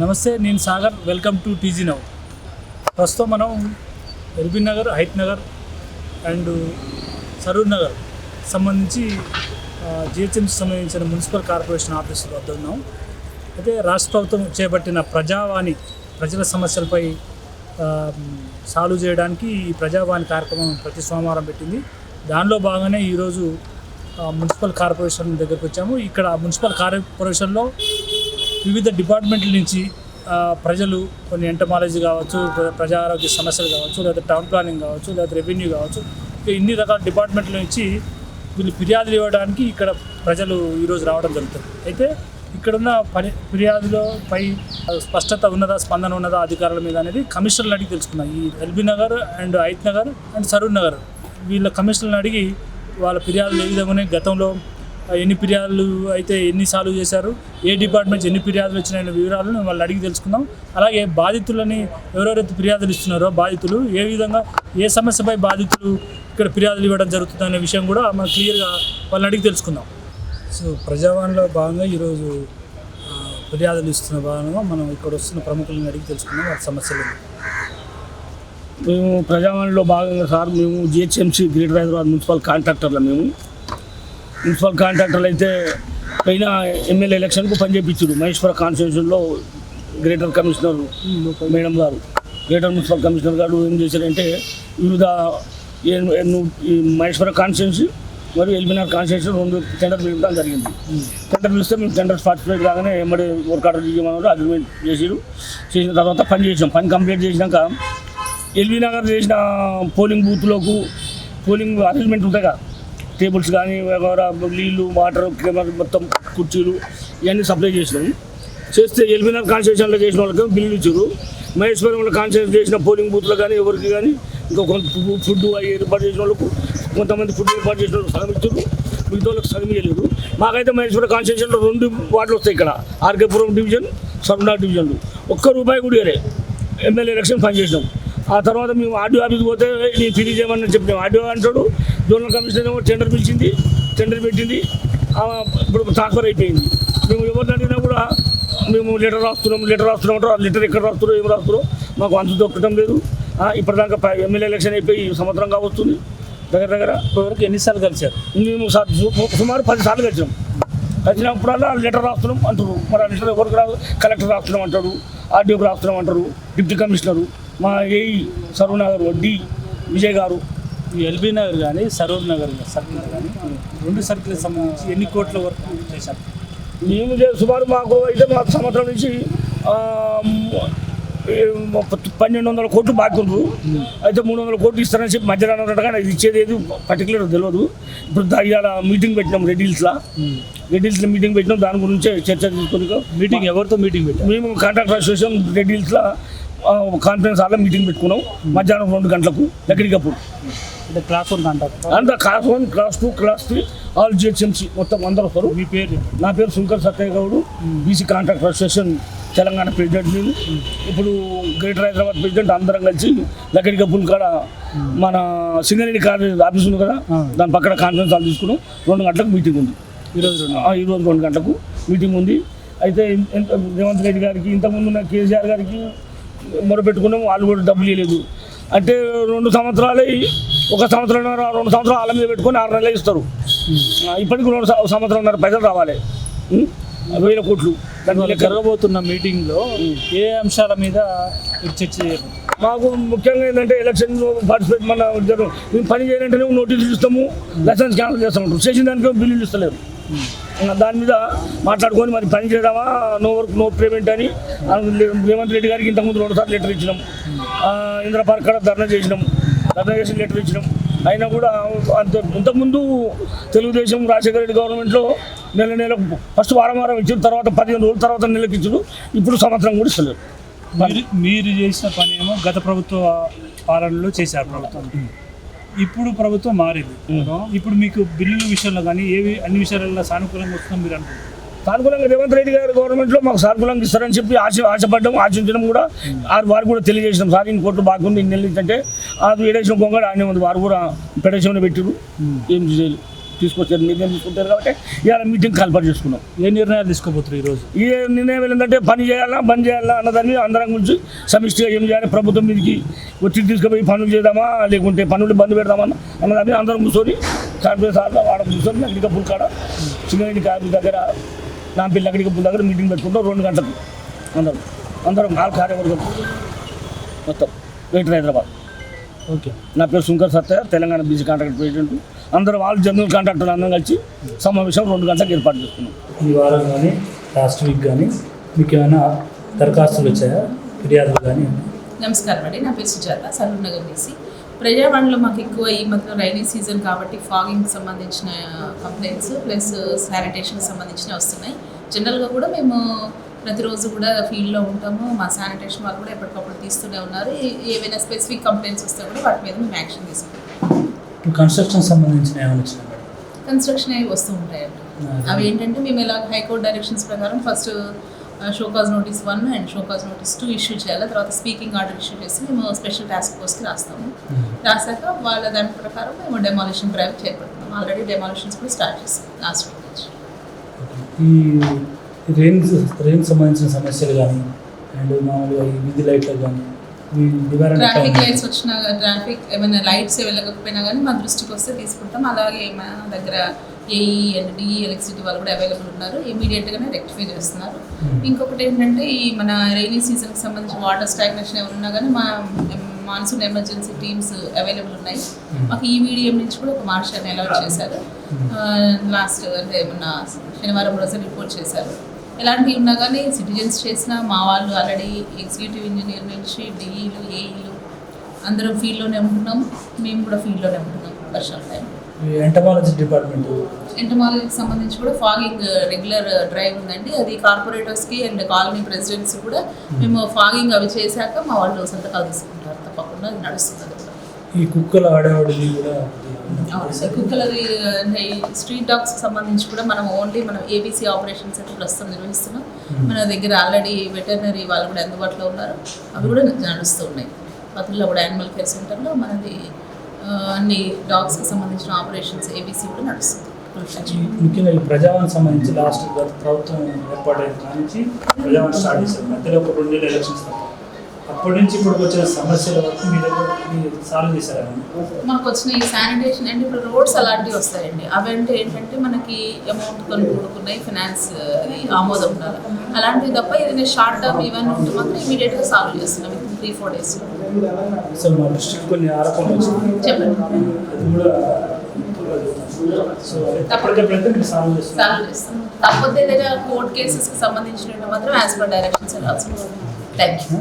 నమస్తే నేను Sagar. Welcome to TG now ప్రస్తుతం మనం ఎల్బీ నగర్ హైత్ నగర్ అండ్ సరూర్ నగర్ సంబంధించి జిహెచ్ఎంసీ సంబంధించిన మున్సిపల్ కార్పొరేషన్ ఆఫీస్ వద్ద ఉన్నాం. అయితే రాష్ట్ర ప్రభుత్వం చేపట్టిన ప్రజావాణి ప్రజల సమస్యలపై సాల్వ్ చేయడానికి ఈ ప్రజావాణి కార్యక్రమం ప్రతి సోమవారం పెట్టింది. దానిలో భాగంగానే ఈరోజు మున్సిపల్ కార్పొరేషన్ దగ్గరికి వచ్చాము. ఇక్కడ మున్సిపల్ కార్పొరేషన్లో వివిధ డిపార్ట్మెంట్ల నుంచి ప్రజలు కొన్ని ఎంటమాలజీ కావచ్చు ప్రజా ఆరోగ్య సమస్యలు కావచ్చు లేదా టౌన్ ప్లానింగ్ కావచ్చు లేదా రెవెన్యూ కావచ్చు ఇన్ని రకాల డిపార్ట్మెంట్ల నుంచి వీళ్ళు ఫిర్యాదులు ఇవ్వడానికి ఇక్కడ ప్రజలు ఈరోజు రావడం జరుగుతుంది. అయితే ఇక్కడున్న పని ఫిర్యాదులో పై స్పష్టత ఉన్నదా స్పందన ఉన్నదా అధికారుల మీద అనేది కమిషనర్లు అడిగి తెలుసుకున్నాం ఈ LB Nagar and ఐత్ Nagar and Saroor Nagar. వీళ్ళ కమిషనర్లు అడిగి వాళ్ళ ఫిర్యాదులు ఏ విధంగా గతంలో ఎన్ని ఫిర్యాదులు అయితే ఎన్ని సాల్వ్ చేశారు ఏ డిపార్ట్మెంట్స్ ఎన్ని ఫిర్యాదులు వచ్చినాయన్న వివరాలను వాళ్ళు అడిగి తెలుసుకుందాం. అలాగే బాధితులని ఎవరెవరైతే ఫిర్యాదులు ఇస్తున్నారో బాధితులు ఏ విధంగా ఏ సమస్యపై బాధితులు ఇక్కడ ఫిర్యాదులు ఇవ్వడం జరుగుతుంది అనే విషయం కూడా మనం క్లియర్గా వాళ్ళని అడిగి తెలుసుకుందాం. సో ప్రజావాణిలో భాగంగా ఈరోజు ఫిర్యాదులు ఇస్తున్న భాగంగా మనం ఇక్కడ వస్తున్న ప్రముఖులను అడిగి తెలుసుకుందాం వాళ్ళ సమస్యలు. మేము ప్రజావాణిలో భాగంగా సార్ మేము జిహెచ్ఎంసీ గ్రేటర్ హైదరాబాద్ మున్సిపల్ కాంట్రాక్టర్లు మేము. మున్సిపల్ కాంట్రాక్టర్లు అయితే పైన ఎమ్మెల్యే ఎలక్షన్కు పని పనిచేపించారు మహేశ్వర కాన్స్టిట్యూషన్లో గ్రేటర్ కమిషనర్ మేడం గారు. గ్రేటర్ మున్సిపల్ కమిషనర్ గారు ఏం చేశారంటే వివిధ మహేశ్వర కాన్స్టిట్యూన్సీ మరియు ఎల్బినార్ కాన్స్టిట్యూషన్ రెండు టెండర్ పిలవడం జరిగింది. టెండర్ పిలిస్తే మేము టెండర్ పార్టిసిపేట్ కాగానే ఎమ్మడి వర్క్ ఆర్డర్ చేయమన్నారు అగ్రిమెంట్ చేసిరు. చేసిన తర్వాత పని చేసాం పని కంప్లీట్ చేసినాక ఎల్బీ నగర్ చేసిన పోలింగ్ బూత్లోకు పోలింగ్ అరేంజ్మెంట్ ఉంటాయి కదా టేబుల్స్ కానీ నీళ్ళు వాటర్ కెమెరా మొత్తం కుర్చీలు ఇవన్నీ సప్లై చేసినాం. చేస్తే ఎల్బీనగర్ కాన్స్టిట్యూషన్లో చేసిన వాళ్ళకి బిల్లులు ఇచ్చారు. మహేశ్వరంలో కాన్స్టిట్యూషన్ చేసిన పోలింగ్ బూత్లు కానీ ఎవరికి కానీ ఇంకా కొంత ఫుడ్ ఏర్పాటు చేసిన వాళ్ళకు కొంతమంది ఫుడ్ ఏర్పాటు చేసిన వాళ్ళకి సగం ఇచ్చారు. మిగతా వాళ్ళకి సగం ఇవ్వలేదు. మాకైతే మహేశ్వర కాన్స్టిట్యూషన్లో రెండు వార్డులు వస్తాయి ఇక్కడ. ఆర్కేపురం డివిజన్ సరునాథ్ డివిజన్లు. ఒక్క రూపాయి కూడా ఇవ్వలే. ఎమ్మెల్యే ఎలక్షన్ పనిచేసినాం. ఆ తర్వాత మేము ఆర్డీఓ ఆఫీస్కి పోతే నేను ఫిరీ చేయమని చెప్పినాం. ఆర్డీఓ అంటాడు జోనల్ కమిషనర్ ఏమో టెండర్ పిలిచింది టెండర్ పెట్టింది. ఇప్పుడు ట్రాన్స్ఫర్ అయిపోయింది. మేము ఎవరిని అడిగినా కూడా మేము లెటర్ రాస్తున్నాం లెటర్ రాస్తున్నాం అంటారు. ఆ లెటర్ ఎక్కడ రాస్తున్నారో ఏం రాస్తున్నారో మాకు అంత దొక్కటం లేదు. ఇప్పటిదాకా ఎమ్మెల్యే ఎలక్షన్ అయిపోయి సంవత్సరంగా వస్తుంది దగ్గర దగ్గర ఇప్పటివరకు ఎన్నిసార్లు కలిశారు? మేము సుమారు పది సార్లు కలిసాం. కలిసినప్పుడల్లా లెటర్ రాస్తున్నాం అంటారు. మరి ఆ లెటర్ ఎవరికి రాదు? కలెక్టర్ రాస్తున్నాం అంటారు. ఆర్డీఓకి రాస్తున్నాం అంటారు. డిప్యూటీ కమిషనరు మా ఏఈ సర్వనగర్ డి. విజయ్ గారు. ఎల్బీ నగర్ కానీ సరూర్ నగర్ సర్కిల్ కానీ రెండు సర్కిల్కి సంబంధించి ఎన్ని కోట్ల వరకు చేశారు? మేము సుమారు మాకు అయితే మాకు సంవత్సరం నుంచి పన్నెండు వందల కోట్లు బాకీ ఉండ్రు అయితే మూడు వందల కోట్లు ఇస్తారని చెప్పి మధ్యలో అన్నట్టు కానీ ఇది ఇచ్చేది ఏది పర్టికులర్ తెలియదు. ఇప్పుడు ఇవాళ మీటింగ్ పెట్టినాం రెడ్డిల్స్లో రెడ్డిల్స్లో మీటింగ్ పెట్టినాం దాని గురించి చర్చ తీసుకొని మీటింగ్ ఎవరితో మీటింగ్ పెట్టారు? మేము కాంట్రాక్ట్ అసోసియేషన్ రెడ్డిల్స్లో కాన్ఫరెన్స్ హాల్లో మీటింగ్ పెట్టుకున్నాం. మధ్యాహ్నం రెండు గంటలకు ఎక్కడికప్పుడు. అంటే క్లాస్ వన్ కాంటాక్ట్ అంత class one class two class three all GHMC మొత్తం అందరూ వస్తారు. మీ పేరు? నా పేరు Shankar Satyaiah Goud. BC contract association Telangana president నేను ఇప్పుడు గ్రేటర్ హైదరాబాద్ ప్రెసిడెంట్ అందరం కలిసి దగ్గర కప్పుల కాడ మన సింగరేణి కాలేజ్ ఆఫీస్ ఉంది కదా. దాని పక్కన కాన్ఫరెన్స్ హాల్ తీసుకున్నాం. రెండు గంటలకు మీటింగ్ ఉంది. ఈరోజు ఈరోజు రెండు గంటలకు మీటింగ్ ఉంది. అయితే రేవంత్ రెడ్డి గారికి ఇంతకుముందు ఉన్న కేసీఆర్ గారికి మొరపెట్టుకున్నాం వాళ్ళు కూడా డబ్బులు ఇవ్వలేదు అంటే రెండు సంవత్సరాలు ఒక సంవత్సరం రెండు సంవత్సరాలు వాళ్ళ మీద పెట్టుకొని ఆరు నెలలు ఇస్తారు. ఇప్పటికి రెండు సంవత్సరంన్నర పైసలు రావాలి? వేల కోట్లు. దాని ఇవాళ లెక్క. జరగబోతున్న మీటింగ్లో ఏ అంశాల మీద చర్చ మాకు ముఖ్యంగా ఏంటంటే ఎలక్షన్ పార్టిసిపేట్ మన మేము పని చేయాలంటే నోటీసులు ఇస్తాము లైసెన్స్ క్యాన్సిల్ చేస్తాం చేసిన దానికి బిల్లులు ఇస్తలేరు దాని మీద మాట్లాడుకొని మరి పని చేద్దామా నో వర్క్ నో పేమెంట్ అని రేవంత్ రెడ్డి గారికి ఇంతకుముందు రెండు సార్లు లెటర్ ఇచ్చినాం. ఇందిరా పార్క్ కాడ ధర్నా చేసినాం. చేసి లెటర్ ఇచ్చినాం. అయినా కూడా అంత ఇంతకుముందు తెలుగుదేశం రాజశేఖర రెడ్డి గవర్నమెంట్లో నెల నెల ఫస్ట్ వారం వారం ఇచ్చారు తర్వాత పదిహేను రోజుల తర్వాత నెలకి ఇప్పుడు సంవత్సరం కూడా ఇస్తలేరు. మీరు మీరు చేసిన పని ఏమో గత ప్రభుత్వ పాలనలో చేశారు ప్రభుత్వం. ఇప్పుడు ప్రభుత్వం మారింది. ఇప్పుడు మీకు బిల్లుల విషయంలో కానీ ఏవి అన్ని విషయాలలో సానుకూలంగా వస్తుందని మీరు అనుకుంటున్నారు. సానుకూలంగా రేవంత్ రెడ్డి గారి గవర్నమెంట్లో మాకు సానుకూలంగా ఇస్తారని చెప్పి ఆశ ఆశపడ్డం ఆశించడం కూడా వారు కూడా తెలియజేసినాం. సార్ ఇన్ని కోట్లు బాగుంది ఇన్ని నెలలు అంటే అది ఏడేసిన గొంగడ ఆయన ఉంది. వారు కూడా పెడేసిన పెట్టిరు ఏం చేయలేదు తీసుకొచ్చారు నిర్ణయం తీసుకుంటారు కాబట్టి ఇవాళ మీటింగ్ కాల్పర్ చేసుకున్నాం. ఏ నిర్ణయాలు తీసుకోబోతున్నారు ఈరోజు ఈ నిర్ణయం ఏంటంటే పని చేయాలా బంద్ చేయాలా అన్నదాని మీద అందరం గురించి సమిష్టిగా ఏం చేయాలి ప్రభుత్వం మీదకి ఒత్తిడి తీసుకుపోయి పనులు చేద్దామా లేకుంటే పనులు బంద్ పెడదామా అన్నదాని మీద అందరం కూర్చొని కార్పొరేట్ సార్లు వాడ కూర్చొని అగ్రిక పుల్ కాడ సింగరేణి కార్మిక దగ్గర నాంపల్లి అగ్రిక పుల్ దగ్గర మీటింగ్ పెట్టుకుంటాం రెండు గంటలకు. అందరం. అందరం ఆల్ కార్యవర్గం మొత్తం. గ్రేటర్ హైదరాబాద్. ఓకే. నా పేరు Shankar Satya Telangana BC contract president. అందరం వాళ్ళు జనరల్ కాంట్రాక్టర్లు అందరం కలిసి సమావేశం రెండు గంటలకు ఏర్పాటు చేసుకున్నాం. ఈ వారం కానీ లాస్ట్ వీక్ కానీ మీకు ఏమైనా దరఖాస్తులు వచ్చాయా? ఫిర్యాదులు కానీ? నమస్కారం అండి. నా పేరు సుజాత సరూర్ నగర్ బీసీ. ప్రజావాణిలో మాకు ఎక్కువ ఈ మధ్య రైనీ సీజన్ కాబట్టి ఫాగింగ్ సంబంధించిన కంప్లైంట్స్ ప్లస్ శానిటేషన్కి సంబంధించినవి వస్తున్నాయి. జనరల్గా కూడా మేము ప్రతిరోజు కూడా ఫీల్డ్లో ఉంటాము. మా శానిటేషన్ వాళ్ళు కూడా ఎప్పటికప్పుడు తీస్తూనే ఉన్నారు. ఏవైనా స్పెసిఫిక్ కంప్లైంట్స్ వస్తే కూడా వాటి మీద మేము యాక్షన్ తీసుకుంటాం. కన్స్ట్రక్షన్ సంబంధించిన కన్స్ట్రక్షన్ అవి వస్తూ ఉంటాయండి. అవి ఏంటంటే మేము ఇలా హైకోర్టు డైరెక్షన్స్ ప్రకారం first show cause notice one and show cause notice two issue చేయాలి. తర్వాత స్పీకింగ్ ఆర్డర్ ఇష్యూ చేసి మేము స్పెషల్ టాస్క్ ఫోర్స్కి రాస్తాము. రాసాక వాళ్ళ దాని ప్రకారం మేము డెమాలిషన్ డ్రైవ్ చేపడుతున్నాం. ఆల్రెడీ డెమాలిషన్స్ కూడా స్టార్ట్ చేస్తాం లాస్ట్ వీక్ నుంచి. ఈ రెయిన్ రెయిన్ సంబంధించిన సమస్యలు కానీ అండ్ మామూలుగా ఈ వీధి లైట్లు కానీ ట్రాఫిక్ లైట్స్ వచ్చినా ట్రాఫిక్ ఏమైనా లైట్స్ వెళ్ళకపోయినా కానీ మా దృష్టికి వస్తే తీసుకుంటాం. అలాగే మా దగ్గర ఏఈ అండ్ డిఈ ఎలక్ట్రిసిటీ వాళ్ళు కూడా అవైలబుల్ ఉన్నారు. ఇమీడియట్గానే రెక్టిఫై చేస్తున్నారు. ఇంకొకటి ఏంటంటే ఈ మన రైనీ సీజన్కి సంబంధించిన వాటర్ స్టాగ్నేషన్ ఉన్నా కానీ మా మాన్సూన్ ఎమర్జెన్సీ టీమ్స్ అవైలబుల్ ఉన్నాయి. మాకు ఈ మీడియం నుంచి కూడా ఒక మార్షల్ అలౌట్ చేశారు. లాస్ట్ అంటే మొన్న శనివారం రోజు రిపోర్ట్ చేశారు. ఎలాంటివి ఉన్నా కానీ సిటిజన్స్ చేసిన మా వాళ్ళు ఆల్రెడీ ఎగ్జిక్యూటివ్ ఇంజనీర్ నుంచి డిఈలు ఏఈలు అందరం ఫీల్డ్లోనే ఉంటున్నాం. మేము కూడా ఫీల్డ్లోనే ఉంటున్నాం వర్షాల టైం ఎంటమాలజీ డిపార్ట్మెంట్ ఎంటమాలజీకి సంబంధించి కూడా ఫాగింగ్ రెగ్యులర్ డ్రైవ్ ఉందండి. అది కార్పొరేటర్స్కి అండ్ కాలనీ ప్రెసిడెంట్స్ కూడా మేము ఫాగింగ్ అవి చేశాక మా వాళ్ళు సంతకాలు తీసుకుంటారు తప్పకుండా అది నడుస్తుంది. ఈ కుక్కల ఆడేవాడిది కూడా కుక్కలది స్ట్రీట్ డాగ్స్ సంబంధించి కూడా మనం ఓన్లీ మనం ఏబీసీ ఆపరేషన్స్ అయితే ప్రస్తుతం నిర్వహిస్తున్నాం. మన దగ్గర ఆల్రెడీ వెటర్నరీ వాళ్ళు కూడా అందుబాటులో ఉన్నారు. అవి కూడా నడుస్తూ ఉన్నాయి. పత్రిలో కూడా యానిమల్ కేర్ సెంటర్లో మనది అన్ని డాగ్స్కి సంబంధించిన ఆపరేషన్స్ ఏబీసీ కూడా నడుస్తుంది. ముఖ్యంగా ఈ ప్రజావాణి సంబంధించి లాస్ట్ ప్రభుత్వం ఏర్పాటైన నుంచి ప్రజావాణి స్టార్ట్ చేశారు. మధ్యలో ఒక రెండు నెలలు ఎలక్షన్స్ అప్పటి నుంచి ఇప్పుడు వచ్చిన సమస్యల వరకు మీ దగ్గర సాల్వ్ చేశారా? మాకు వచ్చిన ఈ శానిటేషన్ అంటే ఇప్పుడు రోడ్స్ అలాంటివి వస్తాయండి. అవి అంటే ఏంటంటే మనకి అమౌంట్ కొని కూడుకున్నాయి ఫినాన్స్ అది ఆమోదం ఉండాలి. అలాంటివి తప్ప ఏదైనా షార్ట్ టర్మ్ ఇవన్నీ ఉంటే మాత్రం ఇమీడియట్గా సాల్వ్ చేస్తున్నాం. త్రీ ఫోర్ డేస్లో అసలు మా డిస్ట్రిక్ట్ కొన్ని ఆరోపణలు అది కూడా సో మీరు సాల్వ్ చేస్తాం. ఏదైనా కోర్ట్ కేసెస్కి సంబంధించినవి మాత్రం as per directions thank you